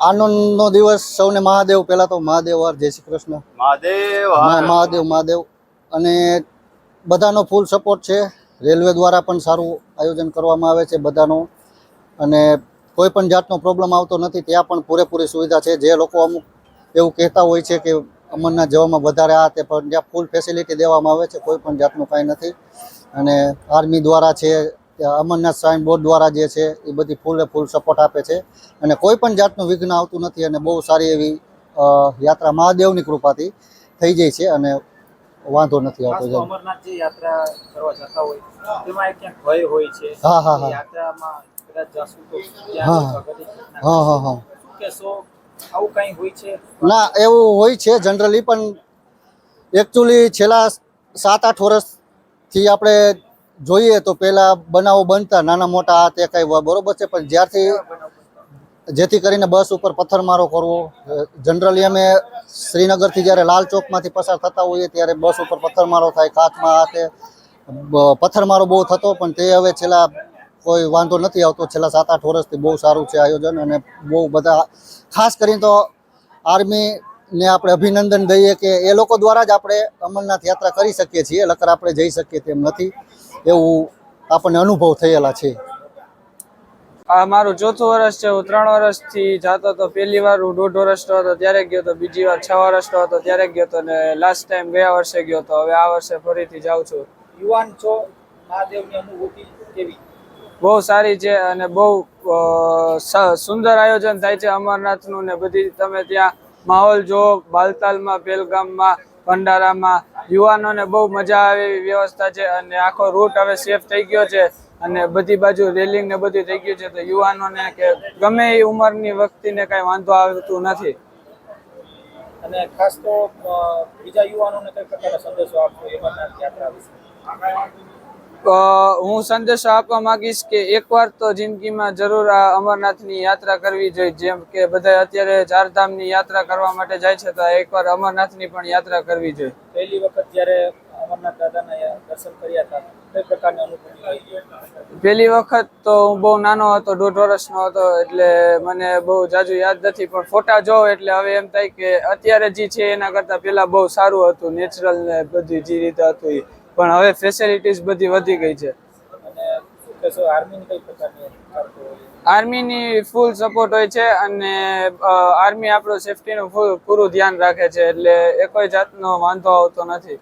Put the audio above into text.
આનંદનો દિવસ સૌને મહાદેવ. પહેલા તો મહાદેવ વાર જય શ્રી કૃષ્ણ. મહાદેવ મહા- મહાદેવ મહાદેવ. અને બધાનો ફૂલ સપોર્ટ છે. રેલવે દ્વારા પણ સારું આયોજન કરવામાં આવે છે બધાનો. અને કોઈ પણ જાતનો પ્રોબ્લેમ આવતો નથી ત્યાં પણ પૂરેપૂરી સુવિધા છે. જે લોકો અમુક એવું કહેતા હોય છે કે અમરનાથ જવામાં વધારે આ તે પણ ત્યાં ફૂલ ફેસિલિટી દેવામાં આવે છે. કોઈ પણ જાતનું કાંઈ નથી. અને આર્મી દ્વારા છે અમરનાથ સાઇન બોર્ડ દ્વારા જે છે એ બધી ફૂલે ફૂલ સપોર્ટ આપે છે. અને કોઈ પણ જાતનું વિઘ્ન આવતું નથી અને બહુ સારી એવી યાત્રા મહાદેવની કૃપાથી થઈ જાય છે અને વાંધો નથી આવતો અમરનાથ જે યાત્રા કરવા જતા હોય તેમાં ક્યાંક ભય હોય છે. હા, હા, હા. યાત્રામાં હા. હા. હા હા આવું કંઈ હોય છે? ના એવું હોય છે જનરલી પણ એકચ્યુઅલી છેલ્લા સાત આઠ વર્ષથી આપણે જોઈએ તો પહેલાં બનાવો બનતા, નાના મોટા આ તે કઈ બરોબર છે, પણ જ્યારથી જેથી કરીને બસ ઉપર પથ્થરમારો કરવો જનરલી અમે શ્રીનગરથી જ્યારે લાલ ચોકમાંથી પસાર થતા હોઈએ ત્યારે બસ ઉપર પથ્થરમારો થાય, કાચમાં આ તે પથ્થરમારો બહુ થતો, પણ તે હવે છેલ્લા કોઈ વાંધો નથી આવતો, છેલ્લા સાત આઠ વર્ષથી બહુ સારું છે આયોજન અને બહુ બધા, ખાસ કરીને તો આર્મીને આપણે અભિનંદન દઈએ કે એ લોકો દ્વારા જ આપણે અમરનાથ યાત્રા કરી શકીએ છીએ, લકર આપણે જઈ શકીએ તેમ નથી. એવું આપણને અનુભવ થયેલા છે? આ મારું ચોથું વર્ષ છે હું ત્રણ વર્ષથી જાતો હતો. પહેલી વાર હું દોઢ વર્ષનો હતો ત્યારે ગયો હતો બીજી વાર છ વર્ષનો હતો ત્યારે ગયો હતો ને લાસ્ટ ટાઈમ ગયા વર્ષે ગયો હતો હવે આ વર્ષે ફરીથી જાઉં છું. યુવાન છો મહાદેવની અનુભૂતિ કેવી? બહુ સારી છે અને બહુ સુંદર આયોજન થાય છે અમરનાથનું ને બધી. તમે ત્યાં માહોલ જો બાલતાલમાં પહેલગામમાં ભંડારામાં યુવાનોને બહુ મજા આવે એવી વ્યવસ્થા છે અને આખો રૂટ હવે સેફ થઈ ગયો છે અને બધી બાજુ રેલિંગ ને બધું થઈ ગયું છે તો યુવાનોને કે ગમે એ ઉંમરની વ્યક્તિને કાંઈ વાંધો આવતું નથી. અને ખાસ તો બીજા યુવાનોને કઈ પ્રકારનો સંદેશો આપવો અમરનાથ યાત્રા વિશે? હું સંદેશો આપવા માંગીશ કે એકવાર તો જિંદગીમાં જરૂર આ અમરનાથની યાત્રા કરવી જોઈએ. જેમ કે બધા અત્યારે ચારધામની યાત્રા કરવા માટે જાય છે તો એકવાર અમરનાથની પણ યાત્રા કરવી જોઈએ. પહેલી વખત જ્યારે અમરનાથ દાદાના દર્શન કર્યા હતા કઈ પ્રકારની અનુભૂતિ પહેલી વખત તો હું બહુ નાનો હતો દોઢ વર્ષનો હતો એટલે મને બહુ જાજુ યાદ નથી પણ ફોટા જોઉં એટલે હવે એમ થાય કે અત્યારે જે છે એના કરતાં પહેલા બહુ સારું હતું નેચરલ ને બધી જે રીતે હતું એ. પણ હવે ફેસિલિટીઝ બધી વધી ગઈ છે. અને આર્મીની ફૂલ સપોર્ટ હોય? છે અને આર્મી આપણું સેફટીનું પૂરું ધ્યાન રાખે છે એટલે એ કોઈ જાતનો વાંધો આવતો નથી.